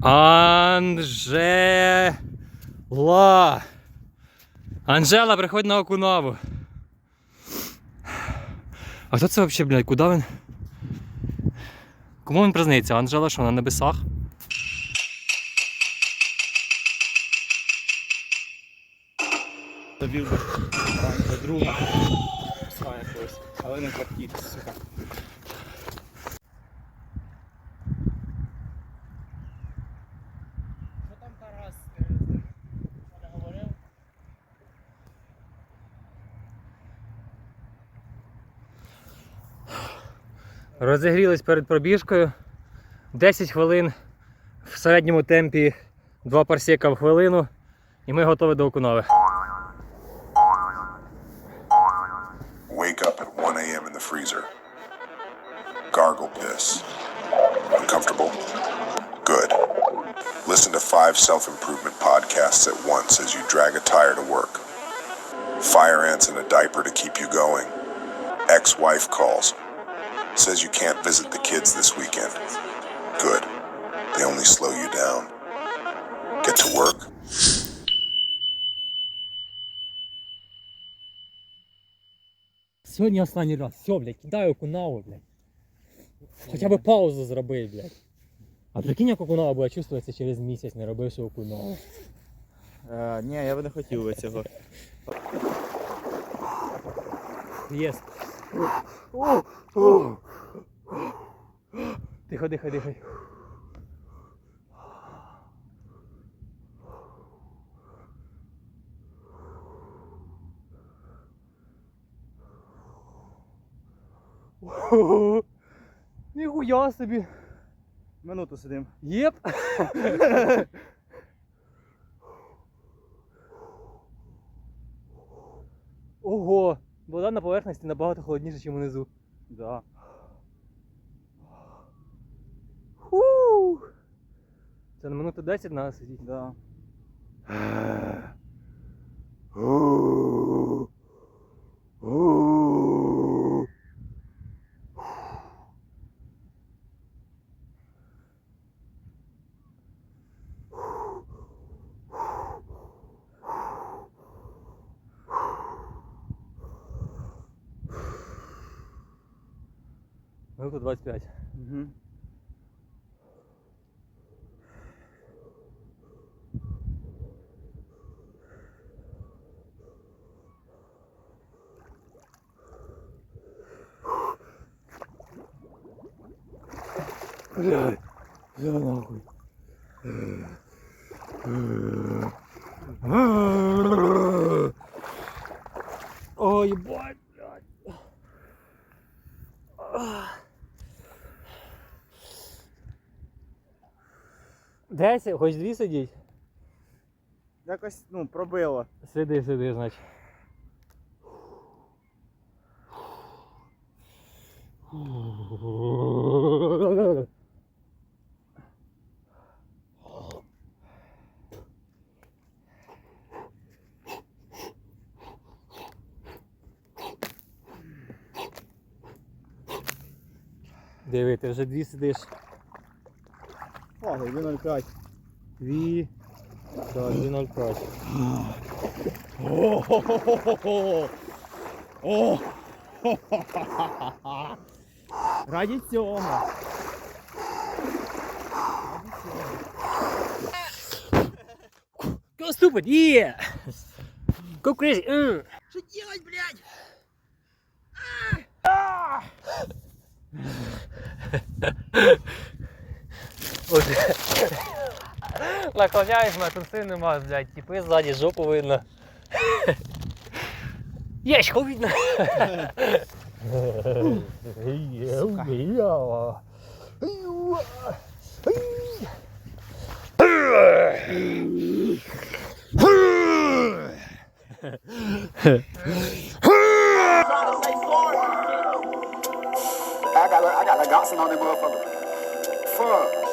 Анжела. Анжела, приходь на Окунаву. А хто це взагалі, блядь, куди він? Кому він признається? Анжела що, на небесах? До друга. Але не квартирі, сука. Що там Тарас? Не говорив? Розігрілись перед пробіжкою. 10 хвилин в середньому темпі 2 парсека в хвилину. І ми готові до Окунави. Wake up at 1 a.m. in the freezer. Gargle piss. Uncomfortable? Good. Listen to five self improvement podcasts at once as you drag a tire to work. Fire ants in a diaper to keep you going. Ex wife calls. Says you can't visit the kids this weekend. Good. They only slow you down. Get to work? Сьогодні останній раз. Все, блядь, кидаю Окунаву, блядь. Хоча б паузу зроби, блядь. А прикинь, як Окунава буде чувствуватися через місяць, не робивши Окунаву. Е, ні, я б не хотів би цього. Єс. Тихо, тихо, тихо. Ніхуя собі. Минуту сидим. Єп. Ого, вода на поверхності набагато холодніша, ніж унизу. Да. Фу. Це на минуту 10 треба сидіти. Да. Минута 25. Угу. Блядь, я нахуй. Ой, ебать, Десять, хоч дві сидіть? Якось, ну, пробило. Сиди, сиди, значить. Диви, ти вже дві сидиш. О, 2.05. Дві. Так, 2.05. О! О! Раді цього. Go stupid, yeah! Go crazy, mm. Що делать, блядь? От. Наклоняюсь, на труси нема, блядь, типи ззаді жопу видно. Ящику видно. I got, I got like Dotson on that motherfucker. Fuck.